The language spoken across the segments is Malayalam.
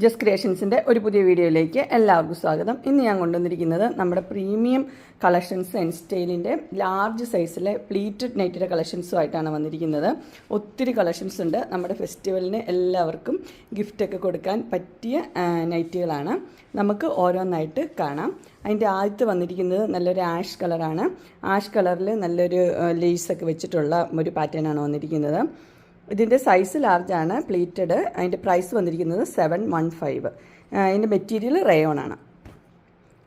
ജസ് ക്രിയേഷൻസിന്റെ ഒരു പുതിയ വീഡിയോയിലേക്ക് എല്ലാവർക്കും സ്വാഗതം. ഇന്ന് ഞാൻ കൊണ്ടുവന്നിരിക്കുന്നത് നമ്മുടെ പ്രീമിയം കളക്ഷൻസ് ആൻഡ് സ്റ്റൈലിന്റെ ലാർജ് സൈസിലെ പ്ലീറ്റഡ് നൈറ്റിന്റെ കളക്ഷൻസുമായിട്ടാണ് വന്നിരിക്കുന്നത്. ഒത്തിരി കളക്ഷൻസ് ഉണ്ട്. നമ്മുടെ ഫെസ്റ്റിവലിന് എല്ലാവർക്കും ഗിഫ്റ്റൊക്കെ കൊടുക്കാൻ പറ്റിയ നൈറ്റുകളാണ് നമുക്ക് ഓരോന്നായിട്ട് കാണാം. അതിന്റെ ആദ്യത്തെ വന്നിരിക്കുന്നത് നല്ലൊരു ആഷ് കളറാണ് ആഷ് കളറിൽ നല്ലൊരു ലേസൊക്കെ വെച്ചിട്ടുള്ള ഒരു പാറ്റേൺ ആണ് വന്നിരിക്കുന്നത്. ഇതിന്റെ സൈസ് ലാർജാണ് പ്ലേറ്റഡ് അതിന്റെ പ്രൈസ് വന്നിരിക്കുന്നത് സെവൻ വൺ ഫൈവ് അതിന്റെ മെറ്റീരിയൽ റയോൺ ആണ്.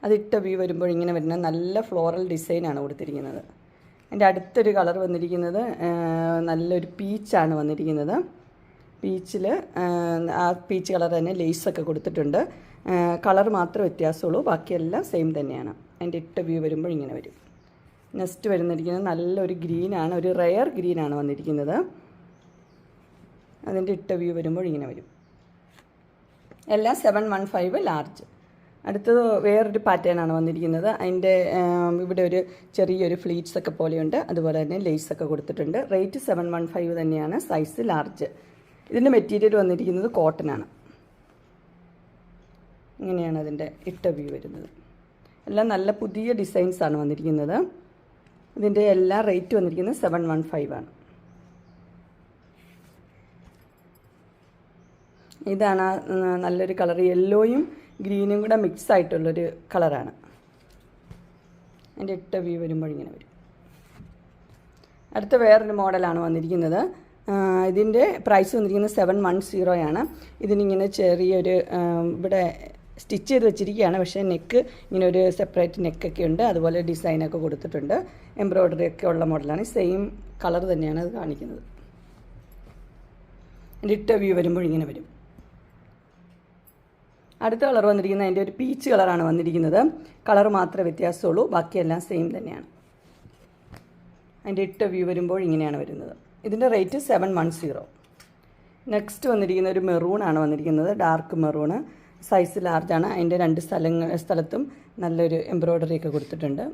അതിട്ട വ്യൂ വരുമ്പോൾ ഇങ്ങനെ വരുന്ന നല്ല ഫ്ലോറൽ ഡിസൈനാണ് കൊടുത്തിരിക്കുന്നത്. അതിന്റെ അടുത്തൊരു കളർ വന്നിരിക്കുന്നത് നല്ലൊരു പീച്ചാണ് വന്നിരിക്കുന്നത്. പീച്ചിൽ ആ പീച്ച് കളർ തന്നെ ലേസൊക്കെ കൊടുത്തിട്ടുണ്ട്. കളർ മാത്രമേ വ്യത്യാസമുള്ളൂ ബാക്കിയെല്ലാം സെയിം തന്നെയാണ്. അതിന്റെ ഇട്ട വ്യൂ വരുമ്പോൾ ഇങ്ങനെ വരും. നെക്സ്റ്റ് വരുന്നിരിക്കുന്നത് നല്ലൊരു ഗ്രീനാണ് ഒരു റെയർ ഗ്രീനാണ് വന്നിരിക്കുന്നത്. അതിന്റെ ഇട്ട വ്യൂ വരുമ്പോൾ ഇങ്ങനെ വരും. എല്ലാം സെവൻ വൺ ഫൈവ് ലാർജ് അടുത്തത് വേറൊരു പാറ്റേൺ ആണ് വന്നിരിക്കുന്നത്. അതിന്റെ ഇവിടെ ഒരു ചെറിയൊരു ഫ്ലീറ്റ്സ് ഒക്കെ പോലെയുണ്ട്. അതുപോലെ തന്നെ ലേസ് ഒക്കെ കൊടുത്തിട്ടുണ്ട്. റേറ്റ് സെവൻ വൺ ഫൈവ് തന്നെയാണ്. സൈസ് ലാർജ് ഇതിന്റെ മെറ്റീരിയൽ വന്നിരിക്കുന്നത് കോട്ടൺ ആണ്. ഇങ്ങനെയാണ് അതിന്റെ ഇട്ട വ്യൂ വരുന്നത്. എല്ലാം നല്ല പുതിയ ഡിസൈൻസ് ആണ് വന്നിരിക്കുന്നത്. ഇതിന്റെ എല്ലാ റേറ്റ് വന്നിരിക്കുന്നത് സെവൻ വൺ ഫൈവ് ആണ്. ഇതാണ് നല്ലൊരു കളർ യെല്ലോയും ഗ്രീനും കൂടെ മിക്സ് ആയിട്ടുള്ളൊരു കളറാണ്. അതിന്റെ ഇട്ട വ്യൂ വരുമ്പോൾ ഇങ്ങനെ വരും. അടുത്ത വേറൊരു മോഡലാണ് വന്നിരിക്കുന്നത്. ഇതിന്റെ പ്രൈസ് വന്നിരിക്കുന്നത് സെവൻ വൺ സീറോയാണ് ഇതിനിങ്ങനെ ചെറിയൊരു ഇവിടെ സ്റ്റിച്ച് ചെയ്ത് വെച്ചിരിക്കുകയാണ്. പക്ഷേ നെക്ക് ഇങ്ങനെ ഒരു സെപ്പറേറ്റ് നെക്കൊക്കെ ഉണ്ട്. അതുപോലെ ഡിസൈനൊക്കെ കൊടുത്തിട്ടുണ്ട്. എംബ്രോയ്ഡറി ഒക്കെ ഉള്ള മോഡലാണ്. സെയിം കളർ തന്നെയാണ് അത് കാണിക്കുന്നത്. എന്റെ ഇട്ട വ്യൂ വരുമ്പോൾ ഇങ്ങനെ വരും. അടുത്ത കളർ വന്നിരിക്കുന്നത് അതിന്റെ ഒരു പീച്ച് കളറാണ് വന്നിരിക്കുന്നത്. കളർ മാത്രമേ വ്യത്യാസമുള്ളൂ. ബാക്കിയെല്ലാം സെയിം തന്നെയാണ്. അതിന്റെ ഇട്ട വ്യൂ വരുമ്പോൾ ഇങ്ങനെയാണ് വരുന്നത്. ഇതിന്റെ rate seven one zero next വന്നിരിക്കുന്ന ഒരു മെറൂണാണ് വന്നിരിക്കുന്നത്. ഡാർക്ക് മെറൂണ് സൈസ് ലാർജാണ് അതിന്റെ രണ്ട് സ്ഥലങ്ങൾ സ്ഥലത്തും നല്ലൊരു എംബ്രോയ്ഡറി ഒക്കെ കൊടുത്തിട്ടുണ്ട്.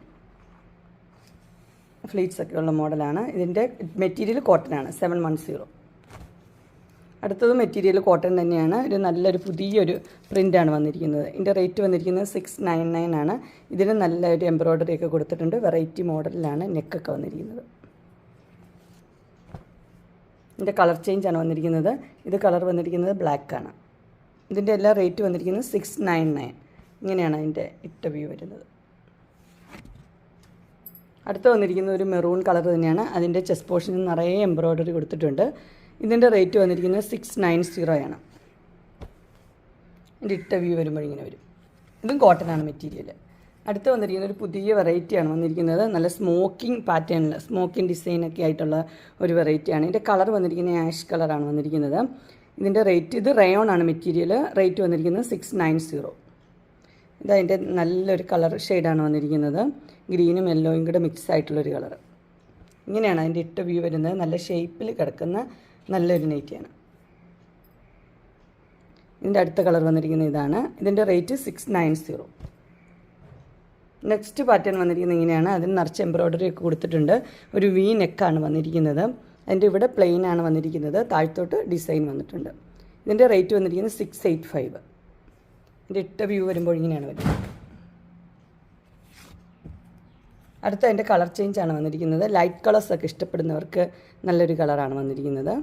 ഫ്ലീറ്റ്സ് ഒക്കെ ഉള്ള മോഡലാണ് ഇതിന്റെ മെറ്റീരിയൽ കോട്ടൺ ആണ്. സെവൻ വൺ സീറോ അടുത്തത് മെറ്റീരിയൽ കോട്ടൺ തന്നെയാണ്. ഒരു നല്ലൊരു പുതിയൊരു പ്രിന്റാണ് വന്നിരിക്കുന്നത്. ഇതിന്റെ റേറ്റ് വന്നിരിക്കുന്നത് സിക്സ് നയൻ നയൻ ആണ്. ഇതിന് നല്ലൊരു എംബ്രോയ്ഡറി ഒക്കെ കൊടുത്തിട്ടുണ്ട്. വെറൈറ്റി മോഡലിലാണ് നെക്കൊക്കെ വന്നിരിക്കുന്നത്. ഇതിന്റെ കളർ ചേഞ്ച് ആണ് വന്നിരിക്കുന്നത്. ഇത് കളർ വന്നിരിക്കുന്നത് ബ്ലാക്ക് ആണ്. ഇതിന്റെ എല്ലാ റേറ്റ് വന്നിരിക്കുന്നത് സിക്സ് നയൻ നയൻ ഇങ്ങനെയാണ് അതിന്റെ ഇട്ട വ്യൂ വരുന്നത്. അടുത്ത് വന്നിരിക്കുന്ന ഒരു മെറൂൺ കളർ തന്നെയാണ്. അതിന്റെ ചെസ്റ്റ് പോർഷനിൽ നിറയെ എംബ്രോയ്ഡറി കൊടുത്തിട്ടുണ്ട്. ഇതിന്റെ റേറ്റ് വന്നിരിക്കുന്നത് സിക്സ് നയൻ സീറോ ആണ്. ഇതിന്റെ ഇട്ട വ്യൂ വരുമ്പോൾ ഇങ്ങനെ വരും. ഇതും കോട്ടൺ ആണ് മെറ്റീരിയൽ അടുത്ത് വന്നിരിക്കുന്ന ഒരു പുതിയ വെറൈറ്റിയാണ് വന്നിരിക്കുന്നത്. നല്ല സ്മോക്കിംഗ് പാറ്റേണിൽ സ്മോക്കിംഗ് ഡിസൈനൊക്കെ ആയിട്ടുള്ള ഒരു വെറൈറ്റിയാണ് ഇതിന്റെ കളർ വന്നിരിക്കുന്നത് ആഷ് കളറാണ് വന്നിരിക്കുന്നത്. ഇതിന്റെ റേറ്റ് ഇത് റയോൺ ആണ് മെറ്റീരിയൽ റേറ്റ് വന്നിരിക്കുന്നത് സിക്സ് നയൻ സീറോ ഇതതിന്റെ നല്ലൊരു കളർ ഷെയ്ഡാണ് വന്നിരിക്കുന്നത്. ഗ്രീനും യെല്ലോയും കൂടെ മിക്സ് ആയിട്ടുള്ളൊരു കളർ ഇങ്ങനെയാണ് അതിന്റെ ഇട്ട വ്യൂ വരുന്നത്. നല്ല ഷേപ്പിൽ കിടക്കുന്ന നല്ലൊരു നൈറ്റിയാണ് ഇതിന്റെ അടുത്ത കളർ വന്നിരിക്കുന്നത് ഇതാണ്. ഇതിന്റെ rate six nine zero next pattern വന്നിരിക്കുന്നത് ഇങ്ങനെയാണ്. അതിന് നിറച്ച് എംബ്രോയ്ഡറി ഒക്കെ കൊടുത്തിട്ടുണ്ട്. ഒരു വി നെക്കാണ് വന്നിരിക്കുന്നത്. അതിന്റെ ഇവിടെ പ്ലെയിൻ ആണ് വന്നിരിക്കുന്നത്. താഴ്ത്തോട്ട് ഡിസൈൻ വന്നിട്ടുണ്ട്. ഇതിന്റെ റേറ്റ് വന്നിരിക്കുന്നത് സിക്സ് എയ്റ്റ് ഫൈവ് ഇതിന്റെ ഇട്ട വ്യൂ വരുമ്പോൾ ഇങ്ങനെയാണ് വരുന്നത്. അടുത്ത അതിന്റെ കളർ ചേഞ്ച് ആണ് വന്നിരിക്കുന്നത്. ലൈറ്റ് കളേഴ്സൊക്കെ ഇഷ്ടപ്പെടുന്നവർക്ക് നല്ലൊരു കളറാണ് വന്നിരിക്കുന്നത്.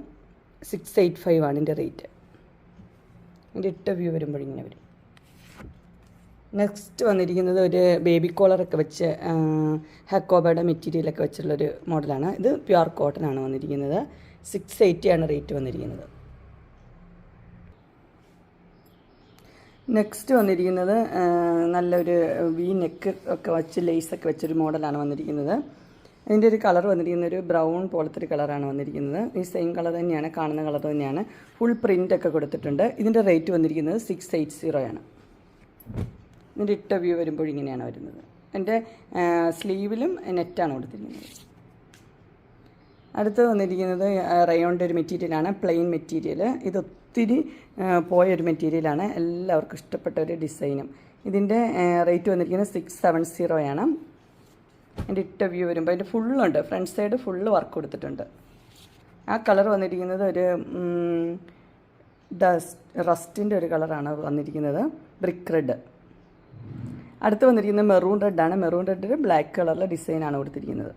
സിക്സ് എയ്റ്റ് ഫൈവ് ആണ് ഇതിന്റെ റേറ്റ് ഇതിന്റെ ഇട്ട വ്യൂ വരുമ്പോൾ ഇങ്ങനെ വരും. നെക്സ്റ്റ് വന്നിരിക്കുന്നത് ഒരു ബേബി കോളറൊക്കെ വെച്ച് ഹക്കോബയുടെ മെറ്റീരിയലൊക്കെ വെച്ചുള്ളൊരു മോഡലാണ് ഇത് പ്യുവർ കോട്ടൺ ആണ് വന്നിരിക്കുന്നത്. സിക്സ് എയ്റ്റി ആണ് റേറ്റ് വന്നിരിക്കുന്നത്. നെക്സ്റ്റ് വന്നിരിക്കുന്നത് നല്ലൊരു വി നെക്ക് ഒക്കെ വെച്ച് ലേസൊക്കെ വെച്ചൊരു മോഡലാണ് വന്നിരിക്കുന്നത്. അതിന്റെ ഒരു കളർ വന്നിരിക്കുന്ന ഒരു ബ്രൗൺ പോലത്തെ ഒരു കളറാണ് വന്നിരിക്കുന്നത്. ഈ സെയിം കളർ തന്നെയാണ് കാണുന്ന കളർ തന്നെയാണ്. ഫുൾ പ്രിന്റ് ഒക്കെ കൊടുത്തിട്ടുണ്ട്. ഇതിന്റെ റേറ്റ് വന്നിരിക്കുന്നത് സിക്സ് എയ്റ്റ് സീറോ ആണ്. ഇതിന്റെ ഇട്ട വ്യൂ വരുമ്പോൾ ഇങ്ങനെയാണ് വരുന്നത്. എന്റെ സ്ലീവിലും നെറ്റാണ് കൊടുത്തിരിക്കുന്നത്. അടുത്ത് വന്നിരിക്കുന്നത് റയോണിന്റെ ഒരു മെറ്റീരിയലാണ് പ്ലെയിൻ മെറ്റീരിയൽ ഇത് ഒത്തിരി പോയ പോയൊരു മെറ്റീരിയലാണ്. എല്ലാവർക്കും ഇഷ്ടപ്പെട്ട ഒരു ഡിസൈനും. ഇതിന്റെ റേറ്റ് വന്നിരിക്കുന്നത് സിക്സ് സെവൻ സീറോ ആണ്. അതിന്റെ ഇട്ട വ്യൂ വരുമ്പോൾ അതിന്റെ ഫുള്ളുണ്ട് ഫ്രണ്ട് സൈഡ് ഫുള്ള് വർക്ക് കൊടുത്തിട്ടുണ്ട്. ആ കളർ വന്നിരിക്കുന്നത് ഒരു ഡസ്റ്റ് റസ്റ്റിന്റെ ഒരു കളറാണ് വന്നിരിക്കുന്നത്. ബ്രിക്ക് റെഡ് അടുത്ത് വന്നിരിക്കുന്നത് മെറൂൺ റെഡാണ് മെറൂൺ റെഡിൽ ബ്ലാക്ക് കളറിലെ ഡിസൈനാണ് കൊടുത്തിരിക്കുന്നത്.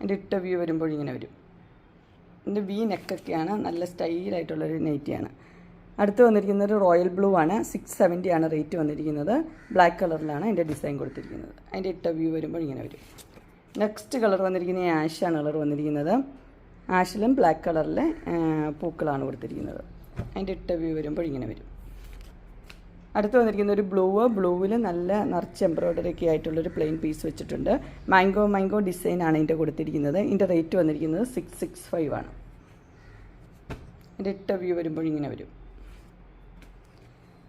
എന്റെ ഇട്ട വ്യൂ വരുമ്പോൾ ഇങ്ങനെ വരും. ഇതിന്റെ വി നെക്കൊക്കെയാണ് നല്ല സ്റ്റൈലായിട്ടുള്ളൊരു നൈറ്റിയാണ് അടുത്ത് വന്നിരിക്കുന്നത് റോയൽ ബ്ലൂ ആണ്. സിക്സ് സെവന്റി ആണ് റേറ്റ് വന്നിരിക്കുന്നത്. ബ്ലാക്ക് കളറിലാണ് അതിന്റെ ഡിസൈൻ കൊടുത്തിരിക്കുന്നത്. അതിന്റെ ഇട്ട വ്യൂ വരുമ്പോൾ ഇങ്ങനെ വരും. നെക്സ്റ്റ് കളർ വന്നിരിക്കുന്നത് ആഷാണ് കളർ വന്നിരിക്കുന്നത്. ആഷിലും ബ്ലാക്ക് കളറിലെ പൂക്കളാണ് കൊടുത്തിരിക്കുന്നത്. അതിന്റെ ഇട്ട വ്യൂ വരുമ്പോൾ ഇങ്ങനെ വരും. അടുത്ത് വന്നിരിക്കുന്ന ഒരു ബ്ലൂ ബ്ലൂവിൽ നല്ല നിറച്ച് എംബ്രോയ്ഡറി ഒക്കെ ആയിട്ടുള്ളൊരു പ്ലെയിൻ പീസ് വെച്ചിട്ടുണ്ട്. മാംഗോ മാംഗോ ഡിസൈനാണ് ഇതിന്റെ കൊടുത്തിരിക്കുന്നത്. ഇതിന്റെ റേറ്റ് വന്നിരിക്കുന്നത് സിക്സ് സിക്സ് ഫൈവ് ആണ്. ഇട്ട വ്യൂ വരുമ്പോൾ ഇങ്ങനെ വരും.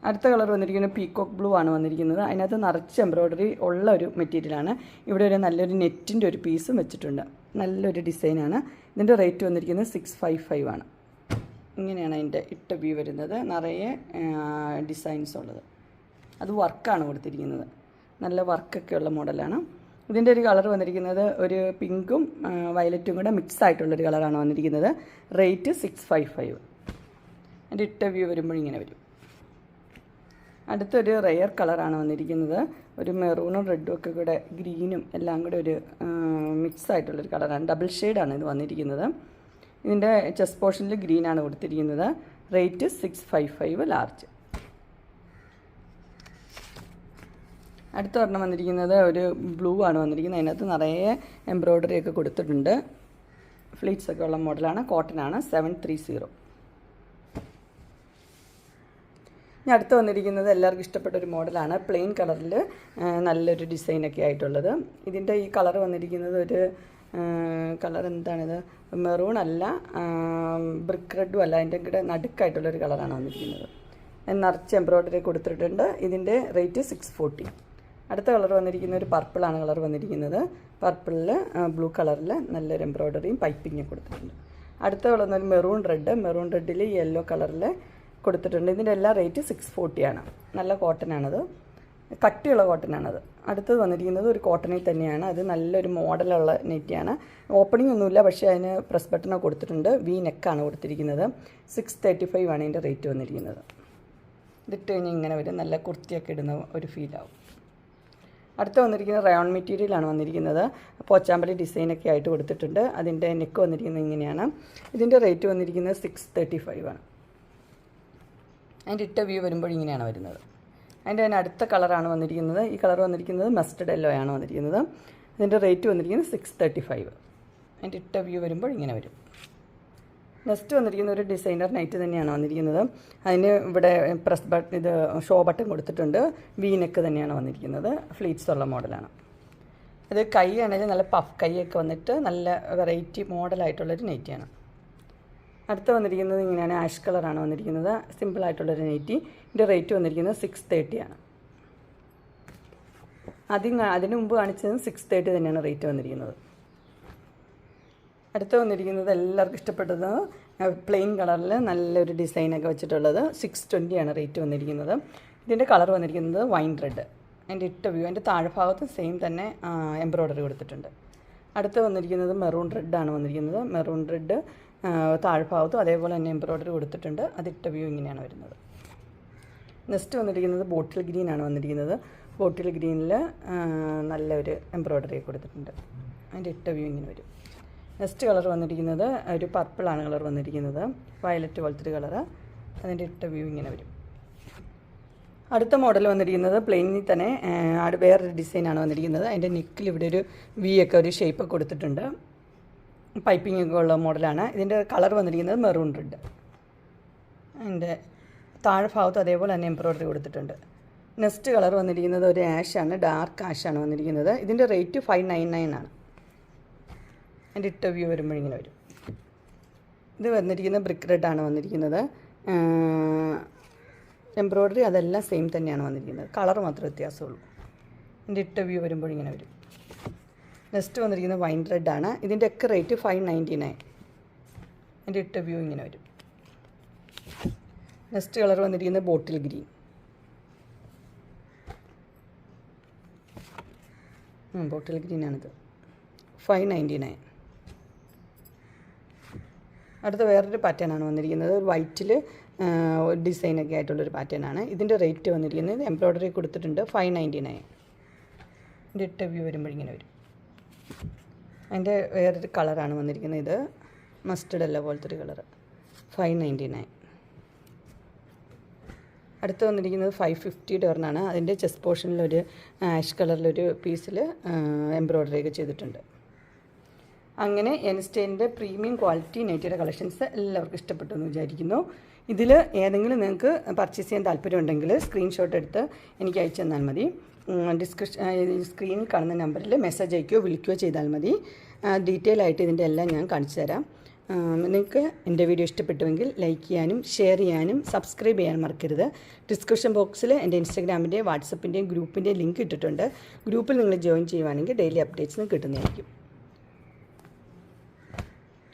അടുത്ത കളർ വന്നിരിക്കുന്നത് പീക്കോക്ക് ബ്ലൂ ആണ് വന്നിരിക്കുന്നത്. അതിനകത്ത് നിറച്ച് എംബ്രോയ്ഡറി ഉള്ള ഒരു മെറ്റീരിയലാണ് ഇവിടെ ഒരു നല്ലൊരു നെറ്റിന്റെ ഒരു പീസും വെച്ചിട്ടുണ്ട്. നല്ലൊരു ഡിസൈനാണ് ഇതിന്റെ റേറ്റ് വന്നിരിക്കുന്നത് സിക്സ് ഫൈവ് ഫൈവ് ആണ്. ഇങ്ങനെയാണ് അതിന്റെ ഇട്ട വ്യൂ വരുന്നത്. നിറയെ ഡിസൈൻസ് ഉള്ളത്. അത് വർക്കാണ് കൊടുത്തിരിക്കുന്നത്. നല്ല വർക്കൊക്കെയുള്ള മോഡലാണ് ഇതിന്റെ ഒരു കളർ വന്നിരിക്കുന്നത് ഒരു പിങ്കും വയലറ്റും കൂടെ മിക്സ് ആയിട്ടുള്ളൊരു കളറാണ് വന്നിരിക്കുന്നത്. റേറ്റ് സിക്സ് ഫൈവ് ഫൈവ് എന്റെ ഇട്ട വ്യൂ വരുമ്പോൾ ഇങ്ങനെ വരും. അടുത്തൊരു റെയർ കളറാണ് വന്നിരിക്കുന്നത്. ഒരു മെറൂണും റെഡും ഒക്കെ കൂടെ ഗ്രീനും എല്ലാം കൂടെ ഒരു മിക്സ് ആയിട്ടുള്ളൊരു കളറാണ്. ഡബിൾ ഷെയ്ഡാണ് ഇത് വന്നിരിക്കുന്നത്. ഇതിന്റെ ചെസ്റ്റ് പോർഷനിൽ ഗ്രീനാണ് കൊടുത്തിരിക്കുന്നത്. Rate six five five large അടുത്ത ഒരെണ്ണം വന്നിരിക്കുന്നത് ഒരു ബ്ലൂ ആണ് വന്നിരിക്കുന്നത്. അതിനകത്ത് നിറയെ എംബ്രോയ്ഡറി ഒക്കെ കൊടുത്തിട്ടുണ്ട്. ഫ്ലീറ്റ്സ് ഒക്കെ ഉള്ള മോഡലാണ് കോട്ടൺ ആണ്. സെവൻ ത്രീ സീറോ ഇനി അടുത്ത് വന്നിരിക്കുന്നത് എല്ലാവർക്കും ഇഷ്ടപ്പെട്ട ഒരു മോഡലാണ് പ്ലെയിൻ കളറിൽ നല്ലൊരു ഡിസൈനൊക്കെ ആയിട്ടുള്ളത്. ഇതിന്റെ ഈ കളർ വന്നിരിക്കുന്നത് ഒരു കളർ എന്താണിത്? മെറൂൺ അല്ല ബ്രിക്ക് റെഡും അല്ല. അതിന്റെ കൂടെ നടുക്കായിട്ടുള്ളൊരു കളറാണ് വന്നിരിക്കുന്നത്. നിറച്ച് എംബ്രോയ്ഡറി കൊടുത്തിട്ടുണ്ട്. ഇതിന്റെ റേറ്റ് സിക്സ് ഫോർട്ടി അടുത്ത കളർ വന്നിരിക്കുന്ന ഒരു പർപ്പിളാണ് കളർ വന്നിരിക്കുന്നത്. പർപ്പിളിൽ ബ്ലൂ കളറിൽ നല്ലൊരു എംബ്രോയ്ഡറിയും പൈപ്പിങ്ങും കൊടുത്തിട്ടുണ്ട്. അടുത്ത കളർ വന്നൊരു മെറൂൺ റെഡ് മെറൂൺ റെഡിൽ യെല്ലോ കളറിൽ കൊടുത്തിട്ടുണ്ട്. ഇതിന്റെ എല്ലാ റേറ്റ് സിക്സ് ഫോർട്ടിയാണ് നല്ല കോട്ടൺ ആണത്. കട്ടിയുള്ള കോട്ടൺ ആണത്. അടുത്തത് വന്നിരിക്കുന്നത് ഒരു കോട്ടണിൽ തന്നെയാണ്. അത് നല്ലൊരു മോഡലുള്ള നെറ്റിയാണ് ഓപ്പണിംഗ് ഒന്നുമില്ല പക്ഷേ അതിന് പ്രസ് ബട്ടണോ കൊടുത്തിട്ടുണ്ട്. വി നെക്കാണ് കൊടുത്തിരിക്കുന്നത്. സിക്സ് തേർട്ടി ഫൈവ് ആണ് ഇതിന്റെ റേറ്റ് വന്നിരിക്കുന്നത്. ഇതിട്ട് കഴിഞ്ഞാൽ ഇങ്ങനെ വരും. നല്ല കുർത്തിയൊക്കെ ഇടുന്ന ഒരു ഫീലാവും അടുത്ത വന്നിരിക്കുന്നത് റയോൺ മെറ്റീരിയലാണ് വന്നിരിക്കുന്നത്. പോച്ചാമ്പലി ഡിസൈനൊക്കെ ആയിട്ട് കൊടുത്തിട്ടുണ്ട്. അതിന്റെ നെക്ക് വന്നിരിക്കുന്നത് ഇങ്ങനെയാണ്. ഇതിന്റെ റേറ്റ് വന്നിരിക്കുന്നത് സിക്സ് തേർട്ടി ഫൈവ് ആണ്. അതിന്റെ ഇട്ട വ്യൂ വരുമ്പോൾ ഇങ്ങനെയാണ് വരുന്നത്. അതിന്റെ തന്നെ അടുത്ത കളറാണ് വന്നിരിക്കുന്നത്. ഈ കളർ വന്നിരിക്കുന്നത് മസ്റ്റഡ് യെല്ലോ ആണ് വന്നിരിക്കുന്നത്. ഇതിന്റെ റേറ്റ് വന്നിരിക്കുന്നത് സിക്സ് തേർട്ടി ഫൈവ് അതിന്റെ ഇട്ട വ്യൂ വരുമ്പോൾ ഇങ്ങനെ വരും. നെക്സ്റ്റ് വന്നിരിക്കുന്ന ഒരു ഡിസൈനർ നൈറ്റ് തന്നെയാണ് വന്നിരിക്കുന്നത്. അതിന് ഇവിടെ പ്രസ് ബട്ടൺ ഇത് ഷോ ബട്ടൺ കൊടുത്തിട്ടുണ്ട്. വീനെക്ക് തന്നെയാണ് വന്നിരിക്കുന്നത്. ഫ്ലീറ്റ്സ് ഉള്ള മോഡലാണ് ഇത് കൈ ആണെങ്കിൽ നല്ല പഫ് കൈയൊക്കെ വന്നിട്ട് നല്ല വെറൈറ്റി മോഡലായിട്ടുള്ളൊരു നൈറ്റിയാണ് അടുത്ത് വന്നിരിക്കുന്നത് ഇങ്ങനെയാണ് ആഷ് കളറാണ് വന്നിരിക്കുന്നത്. സിമ്പിളായിട്ടുള്ളൊരു നൈറ്റി ഇതിന്റെ റേറ്റ് വന്നിരിക്കുന്നത് സിക്സ് തേർട്ടിയാണ് അതിന് അതിന് മുമ്പ് കാണിച്ചത് സിക്സ് തേർട്ടി തന്നെയാണ് റേറ്റ് വന്നിരിക്കുന്നത്. അടുത്ത് വന്നിരിക്കുന്നത് എല്ലാവർക്കും ഇഷ്ടപ്പെട്ടത് പ്ലെയിൻ കളറിൽ നല്ലൊരു ഡിസൈനൊക്കെ വെച്ചിട്ടുള്ളത് സിക്സ് ട്വന്റിയാണ് റേറ്റ് വന്നിരിക്കുന്നത്. ഇതിന്റെ കളർ വന്നിരിക്കുന്നത് വൈൻ റെഡ് അതിന്റെ ഇട്ട വ്യൂ അതിന്റെ താഴ്ഭാഗത്ത് സെയിം തന്നെ എംബ്രോയ്ഡറി കൊടുത്തിട്ടുണ്ട്. അടുത്ത് വന്നിരിക്കുന്നത് മെറൂൺ റെഡാണ് വന്നിരിക്കുന്നത്. മെറൂൺ റെഡ് താഴ്ഭാഗത്തും അതേപോലെ തന്നെ എംബ്രോയ്ഡറി കൊടുത്തിട്ടുണ്ട്. അതിട്ട വ്യൂ ഇങ്ങനെയാണ് വരുന്നത്. നെക്സ്റ്റ് വന്നിരിക്കുന്നത് ബോട്ടിൽ ഗ്രീനാണ് വന്നിരിക്കുന്നത്. ബോട്ടിൽ ഗ്രീനിൽ നല്ലൊരു എംബ്രോയ്ഡറി കൊടുത്തിട്ടുണ്ട്. അതിന്റെ ഇട്ട വ്യൂ ഇങ്ങനെ വരും. നെക്സ്റ്റ് കളർ വന്നിരിക്കുന്നത് ഒരു പർപ്പിളാണ് കളർ വന്നിരിക്കുന്നത് വയലറ്റ് പോലത്തെ ഒരു കളറ് അതിന്റെ ഇട്ട വ്യൂ ഇങ്ങനെ വരും. അടുത്ത മോഡൽ വന്നിരിക്കുന്നത് പ്ലെയിനിൽ തന്നെ വേറൊരു ഡിസൈനാണ് വന്നിരിക്കുന്നത്. അതിന്റെ നെക്കിൽ ഇവിടെ ഒരു വി ഒക്കെ ഒരു ഷേപ്പ് കൊടുത്തിട്ടുണ്ട്. പൈപ്പിംഗ് ഒക്കെ ഉള്ള മോഡലാണ് ഇതിന്റെ കളർ വന്നിരിക്കുന്നത് മെറൂൺ റെഡ് അതിന്റെ താഴെ ഭാഗത്ത് അതേപോലെ തന്നെ എംബ്രോയ്ഡറി കൊടുത്തിട്ടുണ്ട്. നെക്സ്റ്റ് കളർ വന്നിരിക്കുന്നത് ഒരു ആഷാണ് ഡാർക്ക് ആഷാണ് വന്നിരിക്കുന്നത്. ഇതിന്റെ റേറ്റ് ഫൈവ് നയൻ നയൻ ആണ്. അതിന്റെ ഇട്ട വ്യൂ വരുമ്പോൾ ഇങ്ങനെ വരും. ഇത് വന്നിരിക്കുന്നത് ബ്രിക്ക് റെഡാണ് വന്നിരിക്കുന്നത്. എംബ്രോയ്ഡറി അതെല്ലാം സെയിം തന്നെയാണ് വന്നിരിക്കുന്നത്. കളർ മാത്രമേ വ്യത്യാസമുള്ളൂ. ഇതിന്റെ ഇട്ട വ്യൂ വരുമ്പോൾ ഇങ്ങനെ വരും. നെക്സ്റ്റ് വന്നിരിക്കുന്നത് വൈൻ റെഡാണ് ഇതിന്റെ ഒക്കെ റേറ്റ് ഫൈവ് നയന്റി നയൻ ഇതിന്റെ ഇട്ട വ്യൂ ഇങ്ങനെ വരും. നെക്സ്റ്റ് കളർ വന്നിരിക്കുന്നത് ബോട്ടിൽ ഗ്രീൻ ബോട്ടിൽ ഗ്രീനാണിത് ഫൈവ് നയന്റി നയൻ അടുത്ത വേറൊരു പാറ്റേണാണ് വന്നിരിക്കുന്നത്. വൈറ്റിൽ ഡിസൈനൊക്കെ ആയിട്ടുള്ളൊരു പാറ്റേൺ ആണ്. ഇതിന്റെ റേറ്റ് വന്നിരിക്കുന്നത് എംബ്രോയ്ഡറി കൊടുത്തിട്ടുണ്ട് ഫൈവ് നയന്റി നയൻ ഇതിന്റെ ഇട്ട വ്യൂ വരുമ്പോൾ ഇങ്ങനെ വരും. അതിന്റെ വേറൊരു കളറാണ് വന്നിരിക്കുന്നത് ഇത്. മസ്റ്റർഡ് അല്ല പോലത്തെ ഒരു കളർ ഫൈവ് നയന്റി നയൻ അടുത്ത് വന്നിരിക്കുന്നത് ഫൈവ് ഫിഫ്റ്റിയുടെ ഒരെണ്ണമാണ് അതിന്റെ ചെസ്റ്റ് പോർഷനിലൊരു ആഷ് കളറിലൊരു പീസിൽ എംബ്രോയ്ഡറി ഒക്കെ ചെയ്തിട്ടുണ്ട്. അങ്ങനെ എൻസ്റ്റൈന്റെ പ്രീമിയം ക്വാളിറ്റി നൈറ്റിയുടെ കളക്ഷൻസ് എല്ലാവർക്കും ഇഷ്ടപ്പെട്ടു എന്ന് വിചാരിക്കുന്നു. ഇതിൽ ഏതെങ്കിലും നിങ്ങൾക്ക് പർച്ചേസ് ചെയ്യാൻ താല്പര്യമുണ്ടെങ്കിൽ സ്ക്രീൻഷോട്ട് എടുത്ത് എനിക്ക് അയച്ചു തന്നാൽ മതി. ഡിസ്ക്രിപ്ഷൻ സ്ക്രീനിൽ കാണുന്ന നമ്പറിൽ മെസ്സേജ് അയക്കുകയോ വിളിക്കുകയോ ചെയ്താൽ മതി. ഡീറ്റെയിൽ ആയിട്ട് ഇതിന്റെ എല്ലാം ഞാൻ കാണിച്ചു തരാം. നിങ്ങൾക്ക് എന്റെ വീഡിയോ ഇഷ്ടപ്പെട്ടുവെങ്കിൽ ലൈക്ക് ചെയ്യാനും ഷെയർ ചെയ്യാനും സബ്സ്ക്രൈബ് ചെയ്യാൻ മറക്കരുത്. ഡിസ്ക്രിപ്ഷൻ ബോക്സിൽ എന്റെ ഇൻസ്റ്റാഗ്രാമിന്റെയും വാട്സപ്പിന്റെയും ഗ്രൂപ്പിന്റെയും ലിങ്ക് ഇട്ടിട്ടുണ്ട്. ഗ്രൂപ്പിൽ നിങ്ങൾ ജോയിൻ ചെയ്യുവാണെങ്കിൽ ഡെയിലി അപ്ഡേറ്റ്സ് കിട്ടുന്നതായിരിക്കും.